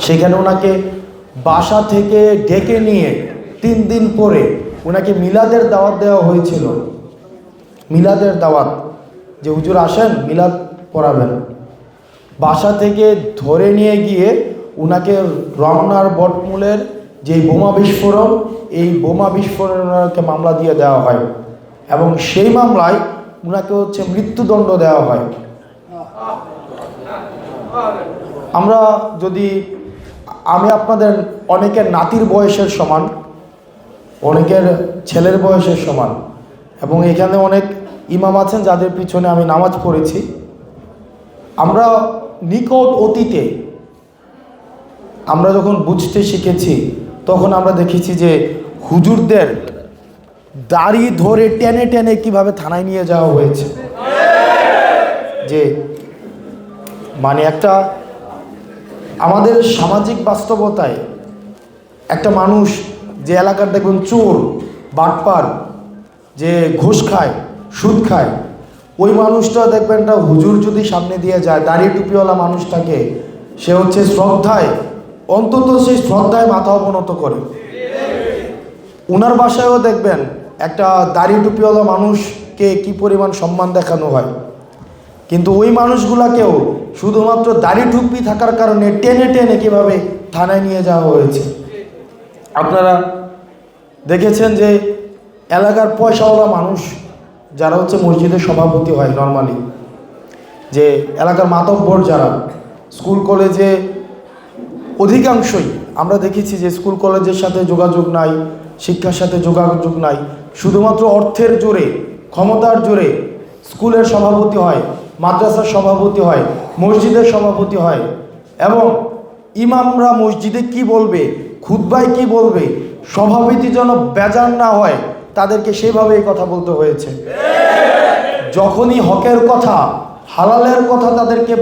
সেখানে ওনাকে বাসা থেকে ডেকে নিয়ে তিন দিন পরে ওনাকে মিলাদের দাওয়াত দেওয়া হয়েছিল। মিলাদের দাওয়াত। যে হুজুর আসেন, মিলাদ পড়াবেন। বাসা থেকে ধরে নিয়ে গিয়ে ওনাকে রমনার বটমূলের যে বোমা বিস্ফোরণ, এই বোমা বিস্ফোরণকে মামলা দিয়ে দেওয়া হয়। এবং সেই মামলায় ওনাকে হচ্ছে মৃত্যুদণ্ড দেওয়া হয়। আমরা যদি আমি আপনাদের অনেকের নাতির বয়সের সমান, অনেকের ছেলের বয়সের সমান, এবং এখানে অনেক ইমাম আছেন যাদের পিছনে আমি নামাজ পড়েছি। আমরা নিকট অতীতে, আমরা যখন বুঝতে শিখেছি, তখন আমরা দেখেছি যে হুজুরদের দাড়ি ধরে টেনে টেনে কীভাবে থানায় নিয়ে যাওয়া হয়েছে। যে মানে একটা আমাদের সামাজিক বাস্তবতায় একটা মানুষ যে এলাকার দেখবেন চোর, বাটপার, যে ঘুষ খায়, সুদ খায়, ওই মানুষটা দেখবেন একটা হুজুর যদি সামনে দিয়ে যায়, দাড়ি টুপিওয়ালা মানুষটাকে, সে হচ্ছে শ্রদ্ধায়, অন্তত সেই শ্রদ্ধায় মাথা অবনত করে। ওনার বাসায়ও দেখবেন একটা দাড়ি টুপিওয়ালা মানুষকে কি পরিমাণ সম্মান দেখানো হয়। কিন্তু ওই মানুষগুলাকেও শুধুমাত্র দাড়ি টুপি থাকার কারণে টেনে টেনে কীভাবে থানায় নিয়ে যাওয়া হয়েছে। আপনারা দেখেছেন যে এলাকার পয়সাওয়ালা মানুষ, যারা হচ্ছে মসজিদের সভাপতি হয় নর্মালি যে এলাকার মাতব্বর যারা স্কুল কলেজে অধিকাংশই, আমরা দেখেছি যে স্কুল কলেজের সাথে যোগাযোগ নাই, শিক্ষার সাথে যোগাযোগ নাই, শুধুমাত্র অর্থের জোরে, ক্ষমতার জোরে স্কুলের সভাপতি হয়। মাদ্রাসার সভাপতি হয়, মসজিদের সভাপতি হয় এবং ইমামরা মসজিদে কি বলবে খুদ্বায় কি বলবে, সভাপতি যেন বেজার না হয়, তাদেরকে সেভাবেই কথা বলতে হয়েছে। যখনই হকের কথা, হালালের কথা তাদেরকে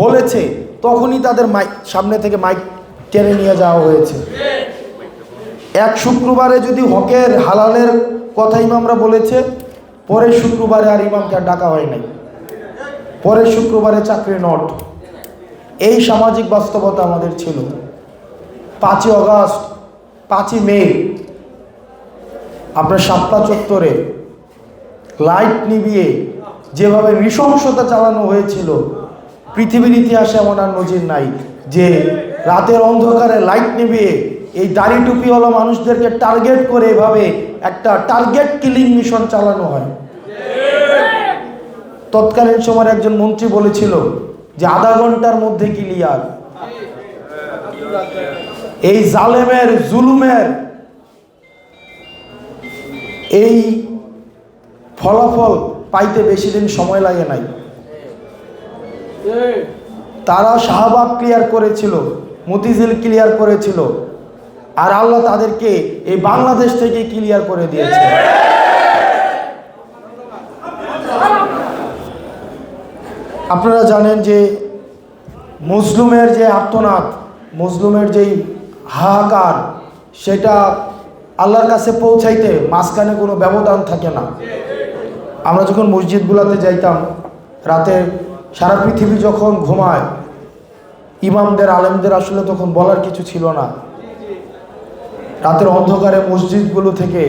বলেছে, তখনই তাদের মাইক সামনে থেকে মাইক টেনে নিয়ে যাওয়া হয়েছে। এক শুক্রবারে যদি হকের, হালালের কথা ইমামরা বলেছে, পরের শুক্রবারে আর ইমামকে আর ডাকা হয় নাই। পরের শুক্রবারে চাকরি নট। এই সামাজিক বাস্তবতা আমাদের ছিল। পাঁচই অগাস্ট, পাঁচই মে আপনার সাতটা চত্বরে লাইট নিবিয়ে যেভাবে নৃশংসতা চালানো হয়েছিল, পৃথিবীর ইতিহাসে এমন আর নজির নাই যে রাতের অন্ধকারে লাইট নিবিয়ে এই দাড়ি টুপিওয়ালা মানুষদেরকে টার্গেট করে এভাবে একটা টার্গেট কিলিং মিশন চালানো হয়। তৎকালীন সময়ের একজন মন্ত্রী বলেছিল যে আধা ঘণ্টার মধ্যে ক্লিয়ার এই জালেমের, জুলুমের এই ফলাফল পাইতে বেশি দিন সময় লাগে নাই। তারা শাহবাগ ক্লিয়ার করেছিল, মতিঝিল ক্লিয়ার করেছিল, আর আল্লাহ তাদেরকে এই বাংলাদেশ থেকে ক্লিয়ার করে দিয়েছে। আপনারা জানেন যে মুসলুমের যে আর্তনাদ, মুসলুমের যেই হাহাকার, সেটা আল্লাহর কাছে পৌঁছাইতে মাঝখানে কোনো ব্যবধান থাকে না। আমরা যখন মসজিদগুলোতে যাইতাম, রাতে সারা পৃথিবী যখন ঘুমায়, ইমামদের, আলেমদের আসলে তখন বলার কিছু ছিল না। রাতের অন্ধকারে মসজিদগুলো থেকে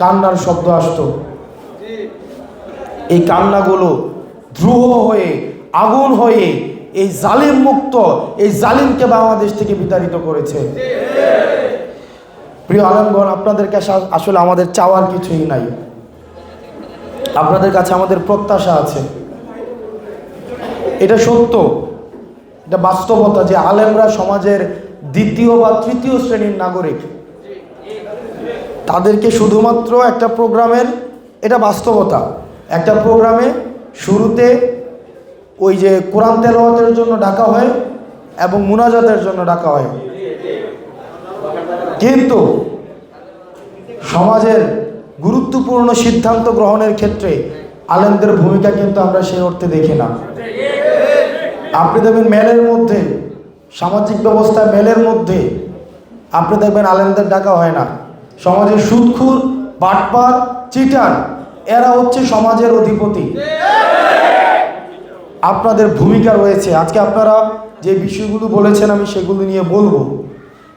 কান্নার শব্দ আসতো। এই কান্নাগুলো দ্রুহ হয়ে, আগুন হয়ে এই জালিম মুক্ত, এই জালিমকে বাংলাদেশ থেকে বিতাড়িত করেছে। প্রিয় আলমগণ, আপনাদের কাছে আসলে আমাদের চাওয়ার কিছুই নাই। আপনাদের কাছে আমাদের প্রত্যাশা আছে। এটা সত্য। এটা বাস্তবতা যে আলেমরা সমাজের দ্বিতীয় বা তৃতীয় শ্রেণির নাগরিক। তাদেরকে শুধুমাত্র একটা প্রোগ্রামের এটা বাস্তবতা। একটা প্রোগ্রামে শুরুতে ওই যে কোরআন তেলাওয়াতের জন্য ডাকা হয় এবং মুনাজাতের জন্য ডাকা হয়। কিন্তু সমাজের গুরুত্বপূর্ণ সিদ্ধান্ত গ্রহণের ক্ষেত্রে আলেমদের ভূমিকা কিন্তু আমরা সেই অর্থে দেখি না। আপনি দেখবেন মেলের মধ্যে, সামাজিক ব্যবস্থায় মেলের মধ্যে, আপনি দেখবেন আলেমদের ডাকা হয় না। সমাজের সুদখুর, বাটপার, চিটার এরা হচ্ছে সমাজের অধিপতি। আপনাদের ভূমিকা রয়েছে। আজকে আপনারা যে বিষয়গুলো বলেছেন, আমি সেগুলো নিয়ে বলব।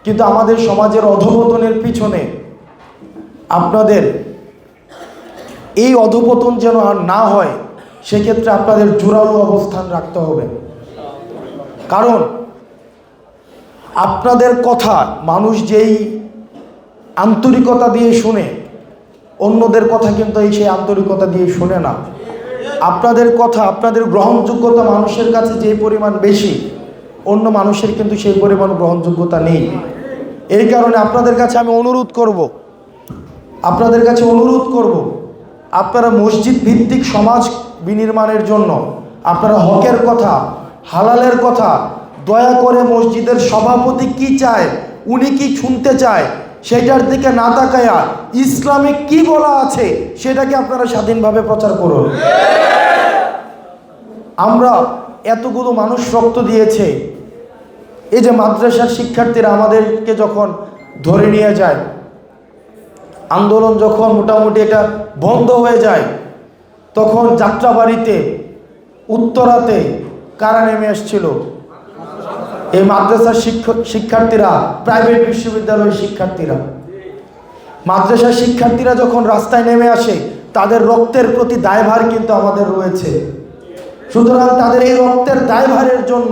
কিন্তু আমাদের সমাজের অধপতনের পিছনে আপনাদের এই অধপতন যেন আর না হয়, সেক্ষেত্রে আপনাদের জোরালো অবস্থান রাখতে হবে। কারণ আপনাদের কথা মানুষ যেই আন্তরিকতা দিয়ে শুনে অন্যদের কথা কিন্তু এই সেই আন্তরিকতা দিয়ে শুনে না। আপনাদের কথা, আপনাদের গ্রহণযোগ্যতা মানুষের কাছে যে পরিমাণ বেশি, অন্য মানুষের কিন্তু সেই পরিমাণ গ্রহণযোগ্যতা নেই। এই কারণে আপনাদের কাছে আমি অনুরোধ করব, আপনাদের কাছে অনুরোধ করব, আপনারা মসজিদ ভিত্তিক সমাজ বিনির্মাণের জন্য, আপনারা হকের কথা, হালালের কথা, দয়া করে মসজিদের সভাপতি কি চায়, উনি কি শুনতে চায় সেটার দিকে না তাকায়া ইসলামে কি বলা আছে সেটাকে আপনারা স্বাধীনভাবে প্রচার করুন। আমরা এতগুলো মানুষ রক্ত দিয়েছে। এই যে মাদ্রাসার শিক্ষার্থীরা আমাদেরকে যখন ধরে নিয়ে যায়, আন্দোলন যখন মোটামুটি এটা বন্ধ হয়ে যায়, তখন যাত্রাবাড়িতে, উত্তরাতে কারা নেমে এসছিল? এই মাদ্রাসার শিক্ষক শিক্ষার্থীরা প্রাইভেট বিশ্ববিদ্যালয়ের শিক্ষার্থীরা। মাদ্রাসার শিক্ষার্থীরা যখন রাস্তায় নেমে আসে, তাদের রক্তের প্রতি দায়ভার কিন্তু আমাদের রয়েছে। সুতরাং তাদের এই রক্তের দায়ভারের জন্য,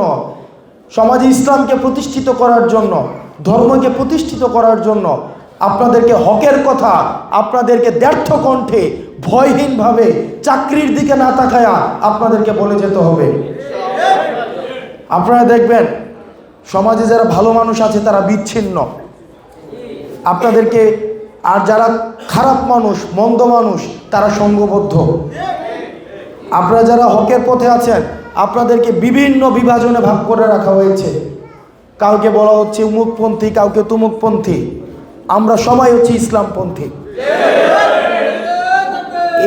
সমাজে ইসলামকে প্রতিষ্ঠিত করার জন্য, ধর্মকে প্রতিষ্ঠিত করার জন্য, আপনাদেরকে হকের কথা, আপনাদেরকে ব্যর্থ কণ্ঠে, ভয়হীনভাবে, চাকরির দিকে না তাকায়া আপনাদেরকে বলে যেতে হবে। আপনারা দেখবেন সমাজে যারা ভালো মানুষ আছে, তারা বিচ্ছিন্ন। আপনাদেরকে আর যারা খারাপ মানুষ, মন্দ মানুষ, তারা সঙ্গবদ্ধ আপনারা যারা হকের পথে আছেন, আপনাদেরকে বিভিন্ন বিভাজনে ভাগ করে রাখা হয়েছে। কাউকে বলা হচ্ছে উমুকপন্থী, কাউকে তুমুকপন্থী। আমরা সবাই হচ্ছি ইসলামপন্থী।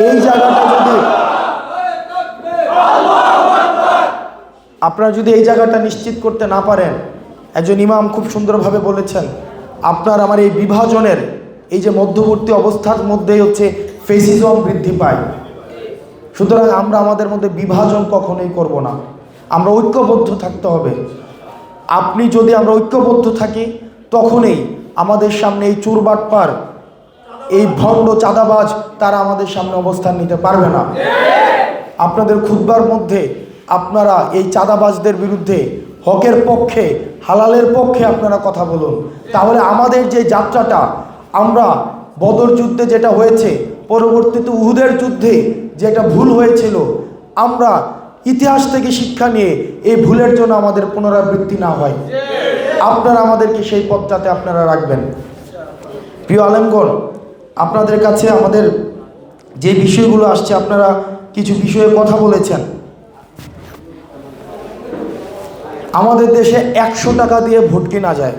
এই জায়গাটা যদি আপনারা যদি এই জায়গাটা নিশ্চিত করতে না পারেন একজন ইমাম খুব সুন্দরভাবে বলেছেন, আপনার আমার এই বিভাজনের, এই যে মধ্যবর্তী অবস্থার মধ্যেই হচ্ছে ফেসিজম বৃদ্ধি পায়। সুতরাং আমরা আমাদের মধ্যে বিভাজন কখনোই করব না। আমরা ঐক্যবদ্ধ থাকতে হবে। আপনি যদি আমরা ঐক্যবদ্ধ থাকি, তখনই আমাদের সামনে এই চুরবাটপার, এই ভণ্ড চাঁদাবাজ, তারা আমাদের সামনে অবস্থান নিতে পারবে না। আপনাদের খুদ্বার মধ্যে আপনারা এই চাঁদাবাজদের বিরুদ্ধে হকের পক্ষে হালালের পক্ষে আপনারা কথা বলুন। তাহলে আমাদের যে যাত্রাটা, আমরা বদর যুদ্ধে যেটা হয়েছে, পরবর্তীতে উহুদের যুদ্ধে যেটা ভুল হয়েছিল, আমরা ইতিহাস থেকে শিক্ষা নিয়ে এই ভুলের জন্য আমাদের পুনরাবৃত্তি না হয়। আপনারা আমাদেরকে সেই পথটাতে আপনারা রাখবেন। প্রিয় আলেমগণ, আপনাদের কাছে আমাদের যে বিষয়গুলো আসছে, আপনারা কিছু বিষয়ে কথা বলেছেন। আমাদের দেশে একশো টাকা দিয়ে ভোট কেনা যায়।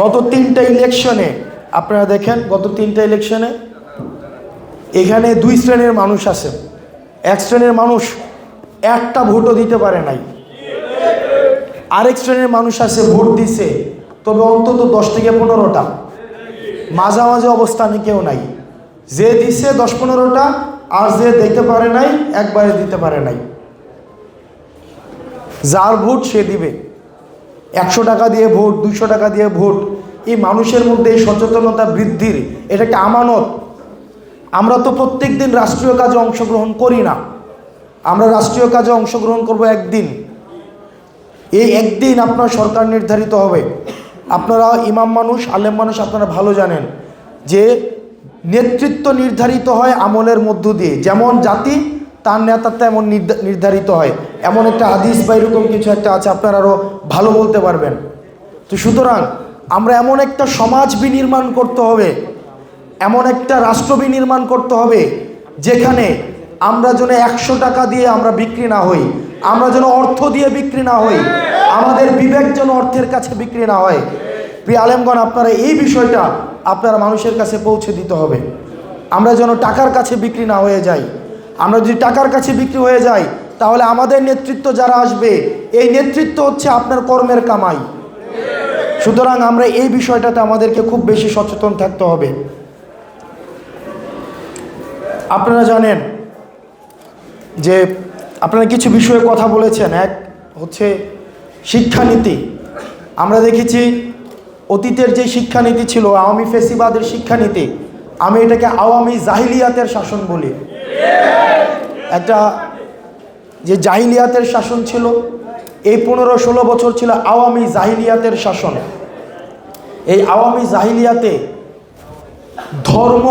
গত তিনটা ইলেকশনে, আপনারা দেখেন গত তিনটা ইলেকশনে এখানে দুই শ্রেণির মানুষ আছে। এক শ্রেণির মানুষ একটা ভোটও দিতে পারে নাই। আরেক শ্রেণির মানুষ আছে, ভোট দিছে, তবে অন্তত দশ থেকে পনেরোটা। মাঝামাঝি অবস্থানে কেউ নাই। যে দিছে দশ পনেরোটা, আর যে দিতে পারে নাই, একবারে দিতে পারে নাই। যার ভোট সে দিবে। একশো টাকা দিয়ে ভোট দুশো টাকা দিয়ে ভোট, এই মানুষের মধ্যে এই সচেতনতা বৃদ্ধির, এটা একটা আমানত। আমরা তো প্রত্যেক দিন রাষ্ট্রীয় কাজে অংশগ্রহণ করি না। আমরা রাষ্ট্রীয় কাজে অংশগ্রহণ করব একদিন। এই একদিন আপনার সরকার নির্ধারিত হবে। আপনারা ইমাম মানুষ, আলেম মানুষ আপনারা ভালো জানেন যে নেতৃত্ব নির্ধারিত হয় আমলের মধ্য দিয়ে। যেমন জাতি তার নেতা তেমন নির্ধা- নির্ধারিত হয়। এমন একটা হাদিস বা এরকম কিছু একটা আছে, আপনারা আরও ভালো বলতে পারবেন। তো সুতরাং আমরা এমন একটা সমাজ বিনির্মাণ করতে হবে, এমন একটা রাষ্ট্র বিনির্মাণ করতে হবে, যেখানে আমরা যেন একশো টাকা দিয়ে আমরা বিক্রি না হই, আমরা যেন অর্থ দিয়ে বিক্রি না হই, আমাদের বিবেক যেন অর্থের কাছে বিক্রি না হয়। প্রিয় আলেমগণ, আপনারা এই বিষয়টা আপনারা মানুষের কাছে পৌঁছে দিতে হবে। আমরা যেন টাকার কাছে বিক্রি না হয়ে যাই। আমরা যদি টাকার কাছে বিক্রি হয়ে যাই, তাহলে আমাদের নেতৃত্ব যারা আসবে, এই নেতৃত্ব হচ্ছে আপনার কর্মের কামাই। সুতরাং আমরা এই বিষয়টাতে আমাদেরকে খুব বেশি সচেতন থাকতে হবে। আপনারা জানেন যে আপনারা কিছু বিষয়ে কথা বলেছেন। এক হচ্ছে শিক্ষানীতি। আমরা দেখেছি অতীতের যে শিক্ষানীতি ছিল, আওয়ামী ফেসিবাদের শিক্ষানীতি, আমি এটাকে আওয়ামী জাহিলিয়াতের শাসন বলি। একটা যে জাহিলিয়াতের শাসন ছিল, এই পনেরো ষোলো বছর ছিল আওয়ামী জাহিলিয়াতের শাসন। এই আওয়ামী জাহিলিয়াতে ধর্ম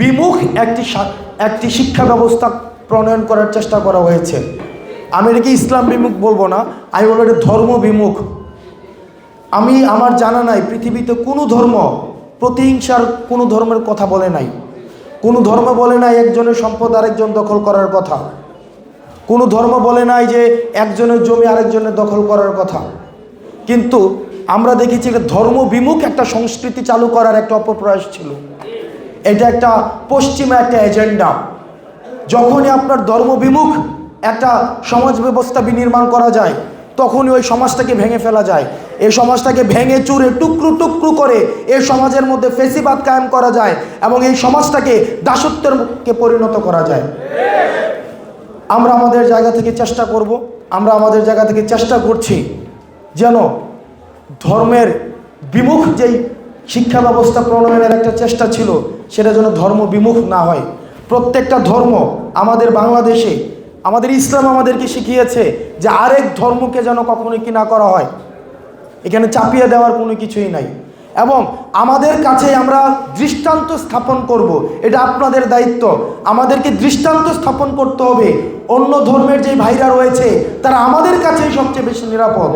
বিমুখ একটি একটি শিক্ষা ব্যবস্থা প্রণয়ন করার চেষ্টা করা হয়েছে। আমি এটাকে ইসলাম বিমুখ বলব না, আমি বলব এটা ধর্ম বিমুখ। আমি, আমার জানা নাই, পৃথিবীতে কোনো ধর্ম প্রতিহিংসার কোনো ধর্মের কথা বলে নাই। কোনো ধর্ম বলে নাই একজনের সম্পদ আরেকজন দখল করার কথা। কোনো ধর্ম বলে নাই যে একজনের জমি আরেকজনের দখল করার কথা। কিন্তু আমরা দেখেছি ধর্ম বিমুখ একটা সংস্কৃতি চালু করার একটা অপপ্রয়াস ছিল। এটা একটা পশ্চিমা একটা এজেন্ডা। যখনই আপনার ধর্ম বিমুখ একটা সমাজ ব্যবস্থা বিনির্মাণ করা যায় তখনই ওই সমাজটাকে ভেঙে ফেলা যায়। এই সমাজটাকে ভেঙে চুরে টুকরো টুকরো করে এই সমাজের মধ্যে ফেসিবাদ কায়েম করা যায় এবং এই সমাজটাকে দাসত্বেরকে পরিণত করা যায়। আমরা আমাদের জায়গা থেকে চেষ্টা করব, আমরা আমাদের জায়গা থেকে চেষ্টা করছি যেন ধর্মের বিমুখ যেই শিক্ষা ব্যবস্থা প্রণয়নের একটা চেষ্টা ছিল, সেটা যেন ধর্ম বিমুখ না হয়। প্রত্যেকটা ধর্ম আমাদের বাংলাদেশে আমাদের ইসলাম আমাদেরকে শিখিয়েছে যে আরেক ধর্মকে যেন কখনোই কি না করা হয়। এখানে চাপিয়ে দেওয়ার কোনো কিছুই নাই। এবং আমাদের কাছে আমরা দৃষ্টান্ত স্থাপন করব, এটা আপনাদের দায়িত্ব। আমাদেরকে দৃষ্টান্ত স্থাপন করতে হবে। অন্য ধর্মের যে ভাইরা রয়েছে, তারা আমাদের কাছেই সবচেয়ে বেশি নিরাপদ।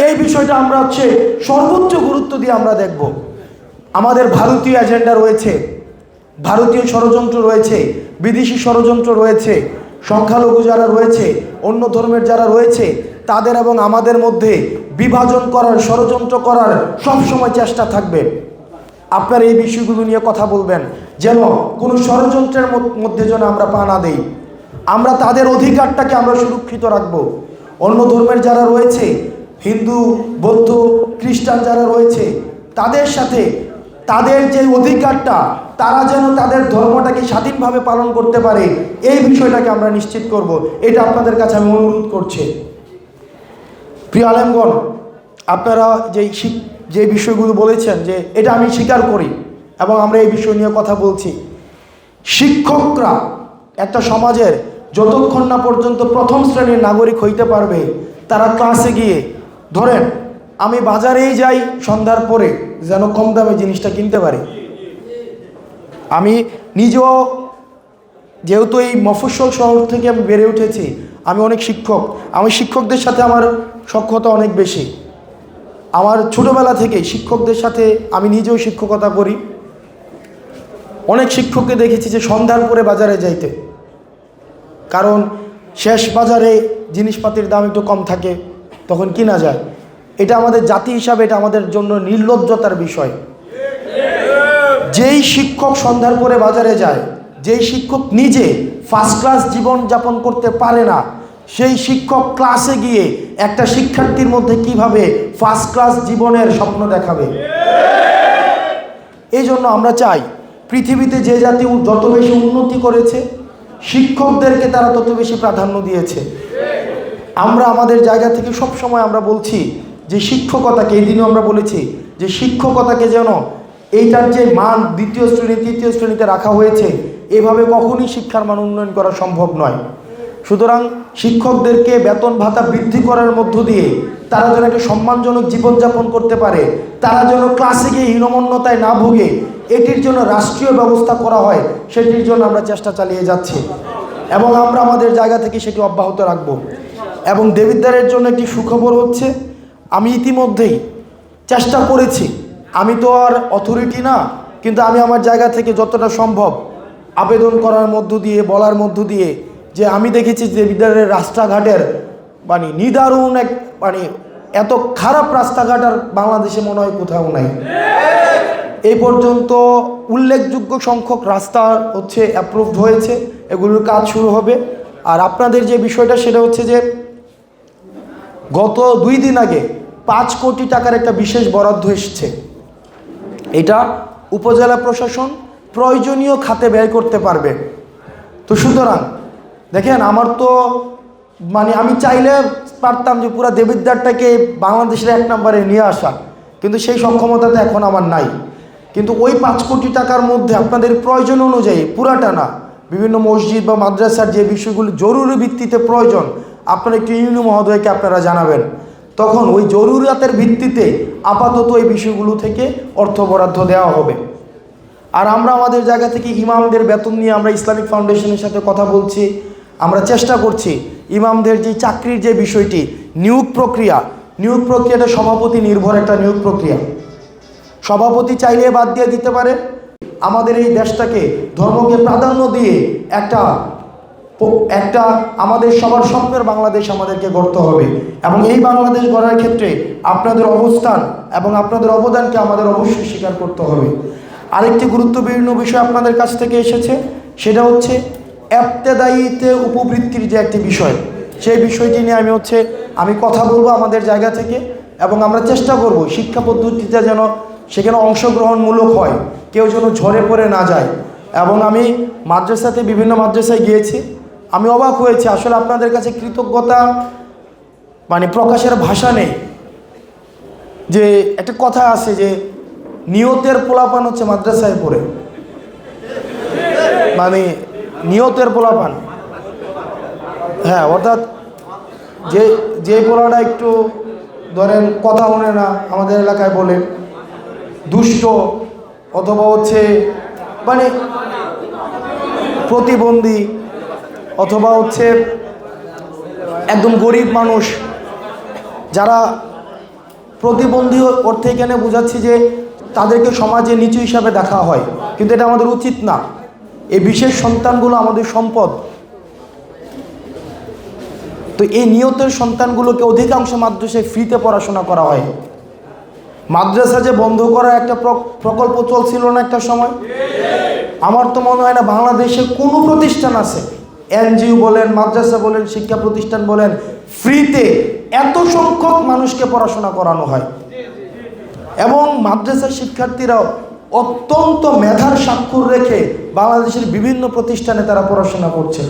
এই বিষয়টা আমরা হচ্ছে সর্বোচ্চ গুরুত্ব দিয়ে আমরা দেখব। আমাদের ভারতীয় এজেন্ডা রয়েছে। ভারতীয় ষড়যন্ত্র রয়েছে। বিদেশি ষড়যন্ত্র রয়েছে। সংখ্যালঘু যারা রয়েছে, অন্য ধর্মের যারা রয়েছে, তাদের এবং আমাদের মধ্যে বিভাজন করার, ষড়যন্ত্র করার সব সময় চেষ্টা থাকবে। আপনারা এই বিষয়গুলো নিয়ে কথা বলবেন, যেন কোনো ষড়যন্ত্রের মধ্যে যেন আমরা পা না দেই। আমরা তাদের অধিকারটাকে আমরা সুরক্ষিত রাখব। অন্য ধর্মের যারা রয়েছে, হিন্দু, বৌদ্ধ, খ্রিস্টান যারা রয়েছে, তাদের সাথে তাদের যে অধিকারটা, তারা যেন তাদের ধর্মটাকে স্বাধীনভাবে পালন করতে পারে, এই বিষয়টাকে আমরা নিশ্চিত করব। এটা আপনাদের কাছে আমি অনুরোধ করছি। প্রিয় আলেমগণ, আপনারা যেই যে বিষয়গুলো বলেছেন যে এটা আমি স্বীকার করি এবং আমরা এই বিষয় নিয়ে কথা বলছি, শিক্ষকরা একটা সমাজের যতক্ষণ না পর্যন্ত প্রথম শ্রেণির নাগরিক হইতে পারবে, তারা ক্লাসে গিয়ে, ধরেন আমি বাজারেই যাই সন্ধ্যার পরে যেন কম দামে জিনিসটা কিনতে পারি। আমি নিজেও যেহেতু এই মফস্বল শহর থেকে আমি বেড়ে উঠেছি, আমি অনেক শিক্ষক। আমি শিক্ষকদের সাথে আমার সক্ষতা অনেক বেশি। আমার ছোটোবেলা থেকে শিক্ষকদের সাথে আমি নিজেও শিক্ষকতা করি। অনেক শিক্ষককে দেখেছি যে সন্ধ্যার পরে বাজারে যাইতে। কারণ শেষ বাজারে জিনিসপাতির দাম একটু কম থাকে, তখন কিনা যায়। এটা আমাদের জাতি হিসাবে এটা আমাদের জন্য নির্লজ্জতার বিষয়। যেই শিক্ষক সন্ধ্যার পরে বাজারে যায়, যেই শিক্ষক নিজে ফার্স্ট ক্লাস জীবন যাপন করতে পারে না, সেই শিক্ষক ক্লাসে গিয়ে একটা শিক্ষার্থীর মধ্যে কীভাবে ফার্স্ট ক্লাস জীবনের স্বপ্ন দেখাবে? এই জন্য আমরা চাই, পৃথিবীতে যে জাতি যত বেশি উন্নতি করেছে, শিক্ষকদেরকে তারা তত বেশি প্রাধান্য দিয়েছে। আমরা আমাদের জায়গা থেকে সব সময় আমরা বলছি যে শিক্ষকতাকে, এই দিনেও আমরা বলেছি যে শিক্ষকতাকে যেন এইটার যে মান দ্বিতীয় শ্রেণি, তৃতীয় শ্রেণীতে রাখা হয়েছে, এভাবে কখনই শিক্ষার মান উন্নয়ন করা সম্ভব নয়। সুতরাং শিক্ষকদেরকে বেতন ভাতা বৃদ্ধি করার মধ্য দিয়ে তারা যেন একটা সম্মানজনক জীবনযাপন করতে পারে, তারা যেন ক্লাসে গিয়ে হীনমন্যতায় না ভোগে, এটির জন্য রাষ্ট্রীয় ব্যবস্থা করা হয়, সেটির জন্য আমরা চেষ্টা চালিয়ে যাচ্ছি। এবং আমরা আমাদের জায়গা থেকে সেটি অব্যাহত রাখব। এবং দেবিদ্বারের জন্য একটি সুখবর হচ্ছে আমি ইতিমধ্যেই চেষ্টা করেছি। আমি তো আর অথরিটি না, কিন্তু আমি আমার জায়গা থেকে যতটা সম্ভব আবেদন করার মধ্য দিয়ে, বলার মধ্য দিয়ে যে আমি দেখেছি যে বিদ্যালয়ের রাস্তাঘাটের মানে নিদারুণ এক মানে এত খারাপ রাস্তাঘাট আর বাংলাদেশে মনে হয় কোথাও নাই। এই পর্যন্ত উল্লেখযোগ্য সংখ্যক রাস্তা হচ্ছে অ্যাপ্রুভড হয়েছে, এগুলোর কাজ শুরু হবে। আর আপনাদের যে বিষয়টা সেটা হচ্ছে যে গত দুই দিন আগে পাঁচ কোটি টাকার একটা বিশেষ বরাদ্দ এসছে। এটা উপজেলা প্রশাসন প্রয়োজনীয় খাতে ব্যয় করতে পারবে। তো সুতরাং, দেখেন, আমার তো মানে আমি চাইলে পারতাম যে পুরো দেবিদ্বারটাকে বাংলাদেশের এক নম্বরে নিয়ে আসা, কিন্তু সেই সক্ষমতা তো এখন আমার নাই। কিন্তু ওই পাঁচ কোটি টাকার মধ্যে আপনাদের প্রয়োজন অনুযায়ী পুরাটা না, বিভিন্ন মসজিদ বা মাদ্রাসার যে বিষয়গুলো জরুরি ভিত্তিতে প্রয়োজন আপনারা একটু ইউনি মহোদয়কে আপনারা জানাবেন। তখন ওই জরুরিয়াতের ভিত্তিতে আপাতত এই বিষয়গুলো থেকে অর্থ বরাদ্দ দেওয়া হবে। আর আমরা আমাদের জায়গা থেকে ইমামদের বেতন নিয়ে আমরা ইসলামিক ফাউন্ডেশনের সাথে কথা বলছি। আমরা চেষ্টা করছি ইমামদের যে চাকরির যে বিষয়টি, নিয়োগ প্রক্রিয়া। নিয়োগ প্রক্রিয়াটা সভাপতি নির্ভর একটা নিয়োগ প্রক্রিয়া। সভাপতি চাইলে বাদ দিয়ে দিতে পারে। আমাদের এই দেশটাকে ধর্মকে প্রাধান্য দিয়ে একটা একটা আমাদের সবার স্বপ্নের বাংলাদেশ আমাদেরকে গড়তে হবে। এবং এই বাংলাদেশ গড়ার ক্ষেত্রে আপনাদের অবস্থান এবং আপনাদের অবদানকে আমাদের অবশ্যই স্বীকার করতে হবে। আরেকটি গুরুত্বপূর্ণ বিষয় আপনাদের কাছ থেকে এসেছে, সেটা হচ্ছে অ্যাপ্তেদায়ীতে উপবৃত্তির যে একটি বিষয়, সেই বিষয়টি নিয়ে আমি হচ্ছে, আমি কথা বলব আমাদের জায়গা থেকে এবং আমরা চেষ্টা করব শিক্ষা পদ্ধতিটা যেন সেখানে অংশগ্রহণমূলক হয়, কেউ যেন ঝরে পড়ে না যায়। এবং আমি মাদ্রাসাতে বিভিন্ন মাদ্রাসায় গিয়েছি আমি অবাক হয়েছি, আসলে আপনাদের কাছে কৃতজ্ঞতা মানে প্রকাশের ভাষা নেই। যে একটা কথা আছে যে, নিয়তের পোলাপান হচ্ছে মাদ্রাসায় পড়ে। মানে নিয়তের পোলাপান। হ্যাঁ অর্থাৎ যে যে পোলাটা একটু ধরেন কথা শোনে না, আমাদের এলাকায় বলে, দুষ্ট, অথবা হচ্ছে মানে প্রতিবন্ধী অথবা হচ্ছে একদম গরিব মানুষ, যারা প্রতিবন্ধী অর্থে এখানে বোঝাচ্ছি যে তাদেরকে সমাজে নিচু হিসাবে দেখা হয়। কিন্তু এটা আমাদের উচিত না। এই বিশেষ সন্তানগুলো আমাদের সম্পদ। তো এই নিয়তের সন্তানগুলোকে অধিকাংশ মাদ্রাসায় ফ্রিতে পড়াশোনা করা হয়। মাদ্রাসা যে বন্ধ করার একটা প্র- প্রকল্প চলছিল না একটা সময়? আমার তো মনে হয় না বাংলাদেশে কোনো প্রতিষ্ঠান আছে এনজিও বলেন, মাদ্রাসা বলেন, শিক্ষা প্রতিষ্ঠান বলেন, ফ্রিতে এত সংখ্যক মানুষকে পড়াশোনা করানো হয়। এবং মাদ্রাসার শিক্ষার্থীরাও অত্যন্ত মেধার স্বাক্ষর রেখে বাংলাদেশের বিভিন্ন প্রতিষ্ঠানে তারা পড়াশোনা করছে।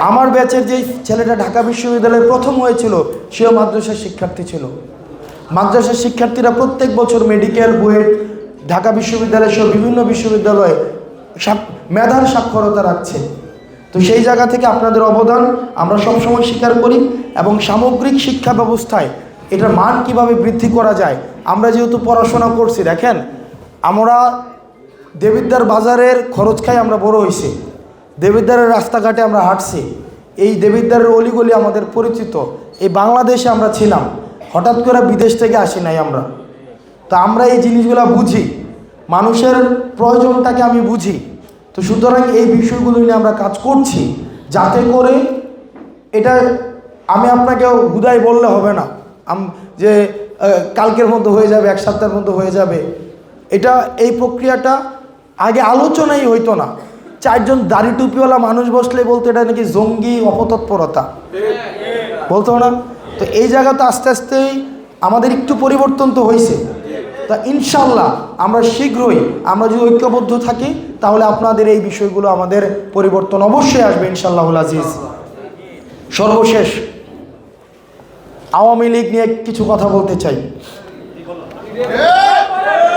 আমার ব্যাচের যে ছেলেটা ঢাকা বিশ্ববিদ্যালয়ে প্রথম হয়েছিল, সেও মাদ্রাসার শিক্ষার্থী ছিল। মাদ্রাসার শিক্ষার্থীরা প্রত্যেক বছর মেডিকেল, বুয়েট, ঢাকা বিশ্ববিদ্যালয় সহ বিভিন্ন বিশ্ববিদ্যালয়ে মেধার সাক্ষরতা রাখছে। তো সেই জায়গা থেকে আপনাদের অবদান আমরা সবসময় স্বীকার করি এবং সামগ্রিক শিক্ষা ব্যবস্থায় এটার মান কীভাবে বৃদ্ধি করা যায়, আমরা যেহেতু পড়াশোনা করছি, দেখেন, আমরা দেবিদ্দার বাজারের খরচ খাই আমরা বড় হয়েছি দেবিদ্দারের রাস্তাঘাটে আমরা হাঁটছি, এই দেবিদ্দারের অলিগলি আমাদের পরিচিত, এই বাংলাদেশে আমরা ছিলাম, হঠাৎ করে বিদেশ থেকে আসি নাই আমরা। তা আমরা এই জিনিসগুলো বুঝি, মানুষের প্রয়োজনটাকে আমি বুঝি। তো সুতরাং এই বিষয়গুলো নিয়ে আমরা কাজ করছি, যাতে করে এটা আমি আপনাকে হুদায় বললে হবে না। যে কালকের মধ্যে হয়ে যাবে, এক সপ্তাহের মধ্যে হয়ে যাবে। এটা, এই প্রক্রিয়াটা আগে আলোচনাই হইতো না। চারজন দাড়ি টুপিওয়ালা মানুষ বসলে বলতো এটা নাকি জঙ্গি অপতৎপরতা। বলতো না? তো এই জায়গাতে আস্তে আস্তেই আমাদের একটু পরিবর্তন তো হয়েছে তা ইনশাল্লাহ আমরা শীঘ্রই, আমরা যদি ঐক্যবদ্ধ থাকি তাহলে আপনাদের এই বিষয়গুলো আমাদের পরিবর্তন অবশ্যই আসবে ইনশাল্লাহুল আজিজ। সর্বশেষ, আওয়ামী লীগ নিয়ে কিছু কথা বলতে চাই।